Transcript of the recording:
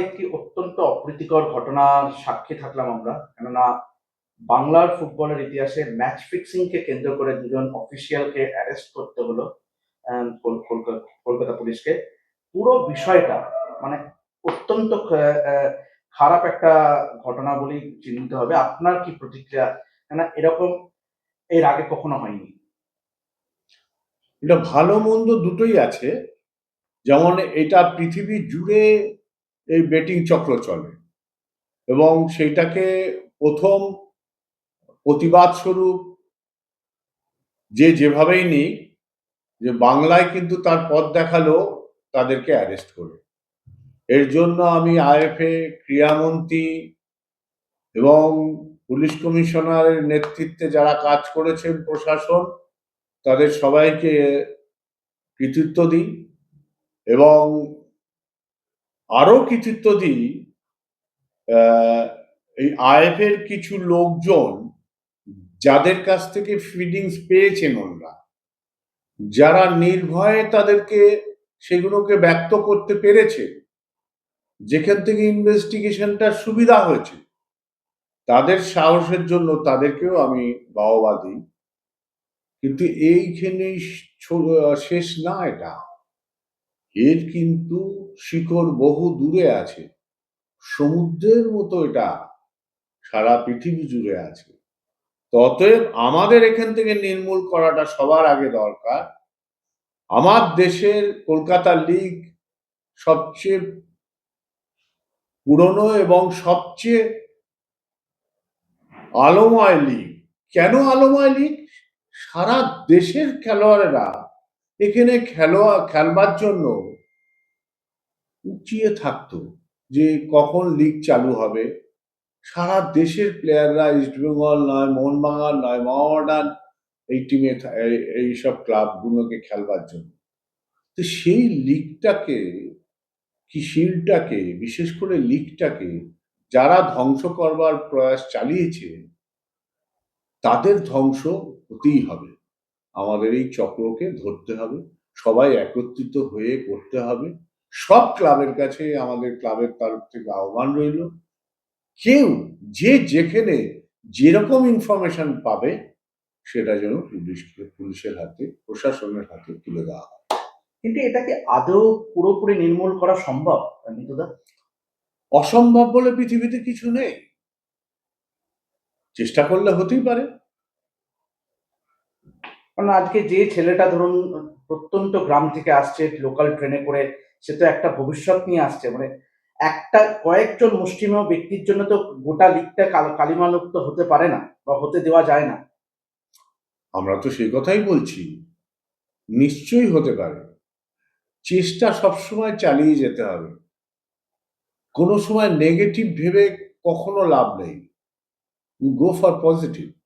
একটি অত্যন্ত অপ্রীতিকর ঘটনার সাক্ষী থাকলাম আমরা। কেননা বাংলার ফুটবলের ইতিহাসে ম্যাচ ফিক্সিং কে কেন্দ্র করে দুজন অফিসিয়ালকে অ্যারেস্ট করতে হলো কলকাতা পুলিশকে। পুরো বিষয়টা মানে অত্যন্ত খারাপ একটা ঘটনা বলেই চিহ্নিত হবে। আপনার কি প্রতিক্রিয়া? কেন এরকম এর আগে কখনো হয়নি। এটা ভালো মন্দ দুটোই আছে। যেমন এটা পৃথিবী জুড়ে এই বেটিং চক্র চলে। এবং সেইটাকে প্রথম প্রতিবাদ স্বরূপ যে যেভাবেই নিক, যে বাংলায় কিন্তু তার পথ দেখাল, তাদেরকে অ্যারেস্ট করে। এর জন্য আমি আইএফএ, ক্রীড়ামন্ত্রী এবং পুলিশ কমিশনারের নেতৃত্বে যারা কাজ করেছেন প্রশাসন, তাদের সবাইকে কৃতিত্ব দিই এবং আরও কৃতিত্ব দিই আহ, এই আইএফের কিছু লোকজন যাদের কাছ থেকে ফিডিংস পেয়েছেন ওনারা যারা নির্ভয়ে তাদেরকে সেগুলোকে ব্যক্ত করতে পেরেছে যেখান থেকে ইনভেস্টিগেশনটা সুবিধা হয়েছে তাদের সাহসের জন্য তাদেরকেও আমি বাহবা দিই। কিন্তু এইখানেই শেষ না এটা। এর কিন্তু শিকড় বহু দূরে আছে। সমুদ্রের মতো এটা সারা পৃথিবী জুড়ে আছে। তো অতএব আমাদের এখান থেকে নির্মূল করাটা সবার আগে দরকার। আমার দেশের কলকাতা লিগ সবচেয়ে পুরনো এবং সবচেয়ে আলোময় লিগ। কেন আলোময় লিগ? সারা দেশের খেলোয়াড়েরা এখানে খেলোয়া খেলবার জন্য উঁচিয়ে থাকতো যে কখন লিগ চালু হবে। সারা দেশের প্লেয়াররা ইস্টবেঙ্গল নয়, মোহনবাগান নয় মোহামেডান এই টিমে এইসব ক্লাবগুলোকে খেলবার জন্য। তো সেই লিগটাকে কি শিল্ডটাকে বিশেষ করে লিগটাকে যারা ধ্বংস করবার প্রয়াস চালিয়েছে, তাদের ধ্বংস হতেই হবে। আমাদের এই চক্রকে ধরতে হবে সবাই একত্রিত হয়ে করতে হবে। সব ক্লাবের কাছে আমাদের ক্লাবের তরফ থেকে আহ্বান রইল কেউ যে যেখানে যেরকম ইনফরমেশন পাবে সেটা যেন পুলিশকে পুলিশের হাতে প্রশাসনের হাতে তুলে দেওয়া হয়। কিন্তু এটাকে আদৌ পুরোপুরি নির্মূল করা সম্ভব অসম্ভব বলে পৃথিবীতে কিছু নেই। চেষ্টা করলে হতেই পারে। কারণ আজকে যে ছেলেটা ধরুন প্রত্যন্ত গ্রাম থেকে আসছে লোকাল ট্রেনে করে, সে তো একটা ভবিষ্যৎ নিয়ে আসছে। মানে একটা, কয়েকজন মুষ্টিমেয় ব্যক্তির জন্য তো গোটা লিগটা কাল- কালিমালুপ্ত হতে পারে না বা হতে দেওয়া যায় না। আমরা তো সেই কথাই বলছি। নিশ্চয়ই হতে পারে। চেষ্টা সবসময় চালিয়ে যেতে হবে। কোনো সময় নেগেটিভ ভেবে কখনো লাভ নেই। Go for positive